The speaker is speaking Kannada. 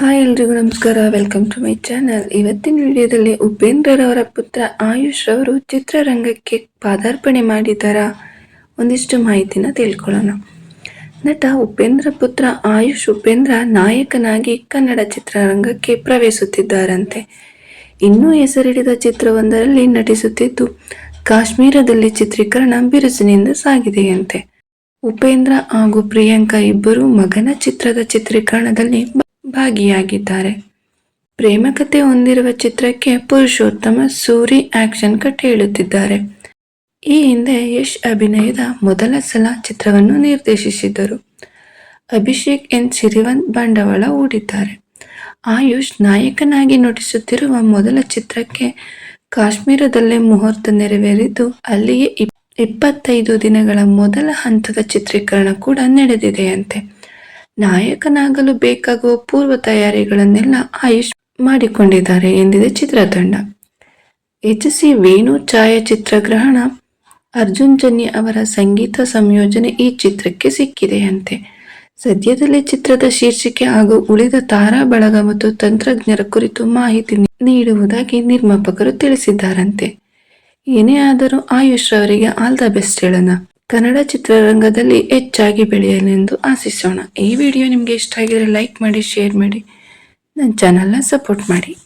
ಹಾಯ್ ಎಲ್ರಿಗೂ ನಮಸ್ಕಾರ. ವೆಲ್ಕಮ್ ಟು ಮೈ ಚಾನಲ್ ಇವತ್ತಿನ ವಿಡಿಯೋದಲ್ಲಿ ಉಪೇಂದ್ರರವರ ಪುತ್ರ ಆಯುಷ್ ರವರು ಚಿತ್ರರಂಗಕ್ಕೆ ಪಾದಾರ್ಪಣೆ ಮಾಡಿದ್ದಾರಾ? ಒಂದಿಷ್ಟು ಮಾಹಿತಿನ ತಿಳ್ಕೊಳ್ಳೋಣ. ನಟ ಉಪೇಂದ್ರ ಪುತ್ರ ಆಯುಷ್ ಉಪೇಂದ್ರ ನಾಯಕನಾಗಿ ಕನ್ನಡ ಚಿತ್ರರಂಗಕ್ಕೆ ಪ್ರವೇಶಿಸುತ್ತಿದ್ದಾರಂತೆ. ಇನ್ನೂ ಹೆಸರಿಡಿದ ಚಿತ್ರವೊಂದರಲ್ಲಿ ನಟಿಸುತ್ತಿದ್ದು, ಕಾಶ್ಮೀರದಲ್ಲಿ ಚಿತ್ರೀಕರಣ ಬಿರುಸಿನಿಂದ ಸಾಗಿದೆಯಂತೆ. ಉಪೇಂದ್ರ ಹಾಗೂ ಪ್ರಿಯಾಂಕಾ ಇಬ್ಬರು ಮಗನ ಚಿತ್ರದ ಚಿತ್ರೀಕರಣದಲ್ಲಿ ಭಾಗಿಯಾಗಿದ್ದಾರೆ. ಪ್ರೇಮಕತೆ ಹೊಂದಿರುವ ಚಿತ್ರಕ್ಕೆ ಪುರುಷೋತ್ತಮ ಸೂರಿ ಆಕ್ಷನ್ ಕಟ್ ಹೇಳುತ್ತಿದ್ದಾರೆ. ಈ ಹಿಂದೆ ಯಶ್ ಅಭಿನಯದ ಮೊದಲ ಸಲ ಚಿತ್ರವನ್ನು ನಿರ್ದೇಶಿಸಿದ್ದರು. ಅಭಿಷೇಕ್ ಎನ್ ಸಿರಿವಂತ್ ಬಂಡವಾಳ ಹೂಡಿದ್ದಾರೆ. ಆಯುಷ್ ನಾಯಕನಾಗಿ ನಟಿಸುತ್ತಿರುವ ಮೊದಲ ಚಿತ್ರಕ್ಕೆ ಕಾಶ್ಮೀರದಲ್ಲೇ ಮುಹೂರ್ತ ನೆರವೇರಿದ್ದು, ಅಲ್ಲಿಯೇ ಇಪ್- ಇಪ್ಪತ್ತೈದು ದಿನಗಳ ಮೊದಲ ಹಂತದ ಚಿತ್ರೀಕರಣ ಕೂಡ ನಡೆದಿದೆಯಂತೆ. ನಾಯಕನಾಗಲು ಬೇಕಾಗುವ ಪೂರ್ವ ತಯಾರಿಗಳನ್ನೆಲ್ಲ ಆಯುಷ್ ಮಾಡಿಕೊಂಡಿದ್ದಾರೆ ಎಂದಿದೆ ಚಿತ್ರತಂಡ. ಎಚ್ ಸಿ ವೇಣು ಛಾಯಾಚಿತ್ರಗ್ರಹಣ ಅರ್ಜುನ್ ಜನ್ಯ ಅವರ ಸಂಗೀತ ಸಂಯೋಜನೆ ಈ ಚಿತ್ರಕ್ಕೆ ಸಿಕ್ಕಿದೆಯಂತೆ. ಸದ್ಯದಲ್ಲೇ ಚಿತ್ರದ ಶೀರ್ಷಿಕೆ ಹಾಗೂ ಉಳಿದ ತಾರಾ ಬಳಗ ಮತ್ತು ತಂತ್ರಜ್ಞರ ಕುರಿತು ಮಾಹಿತಿ ನೀಡುವುದಾಗಿ ನಿರ್ಮಾಪಕರು ತಿಳಿಸಿದ್ದಾರಂತೆ. ಏನೇ ಆದರೂ ಆಯುಷ್ ಅವರಿಗೆ ಆಲ್ ದ ಬೆಸ್ಟ್ ಹೇಳೋಣ. ಕನ್ನಡ ಚಿತ್ರರಂಗದಲ್ಲಿ ಹೆಚ್ಚಾಗಿ ಬೆಳೆಯಲೆಂದು ಆಶಿಸೋಣ. ಈ ವಿಡಿಯೋ ನಿಮಗೆ ಇಷ್ಟ ಆಗಿದ್ರೆ ಲೈಕ್ ಮಾಡಿ ಶೇರ್ ಮಾಡಿ. ನನ್ನ ಚಾನಲ್ನ ಸಪೋರ್ಟ್ ಮಾಡಿ.